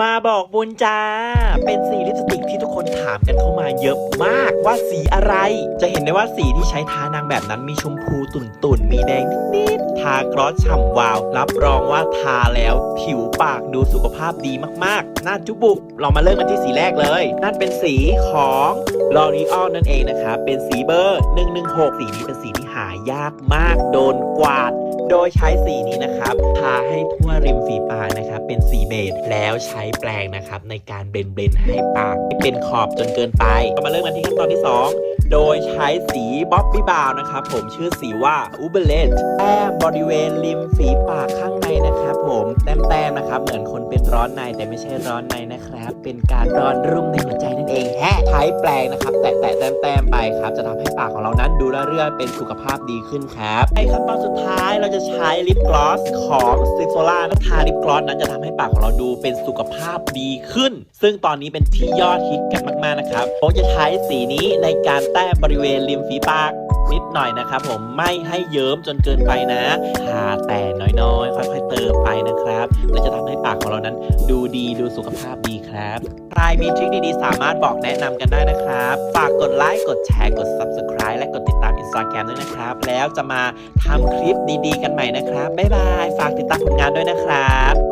มาบอกบุญจ้า เป็นสีลิปสติกที่ทุกคนถามกันเข้ามาเยอะมากว่าสีอะไร จะเห็นได้ว่าสีที่ใช้ทานางแบบนั้นมีชมพูตุ่นตุ่นๆมีแดงนิดๆทากรอสฉ่ำวาว รับรองว่าทาแล้วผิวปากดูสุขภาพดีมากๆน่าจุบุกเรามาเริ่มกันที่สีแรกเลย นั่นเป็นสีของ L'Oreal นั่นเองนะครับเป็นสีเบอร์ 116 สีนี้เป็นสีที่หายากมาก โดนกวาด โดยใช้สีนี้นะครับทาให้ทั่วริมฝีปากนะครับ เป็นสีเบจแล้วใช้แปรงนะครับ ในการเบลนเบนให้ปากไม่เป็นขอบจนเกินไปมาเริ่มกันที่ขั้นตอนที่ 2 โดยใช้สีบ๊อบบี้บาวนะครับผมชื่อสีว่าอูเบเลตแต้มบริเวณริมฝีปากข้างในนะครับผมแต้มๆนะครับ เหมือนคนเป็นร้อนในแต่ไม่ใช่ร้อนในนะครับ เป็นการร้อนรุ่มในหัวใจนะ ช้แปรงนะครับ แตะๆแต้มๆไปครับ จะทำให้ปากของเรานั้นดูเรื่อยๆเป็นสุขภาพดีขึ้นครับในขั้นตอนสุดท้ายเราจะใช้ลิปกลอสของซิโซล่าทาลิปกลอสนั้นจะทำให้ปากของเราดูเป็นสุขภาพดีขึ้น ซึ่งตอนนี้เป็นที่ยอดฮิตกันมากๆนะครับผมจะใช้สีนี้ในการแต้มบริเวณริมฝีปากนิดหน่อยนะครับผมไม่ให้เยิ้มจนเกินไปนะทาแต่น้อยๆ ค่อยๆเติมไปนะครับ นั้น ดูดีดูสุขภาพดีครับ ใครมีทริคดีๆ สามารถบอกแนะนำกันได้นะครับ ฝากกดไลค์ กดแชร์ กด Subscribe และกดติดตาม Instagram ด้วยนะครับ แล้วจะมาทำคลิปดีๆ กันใหม่นะครับ บ๊ายบาย ฝากติดตามผลงานด้วยนะครับ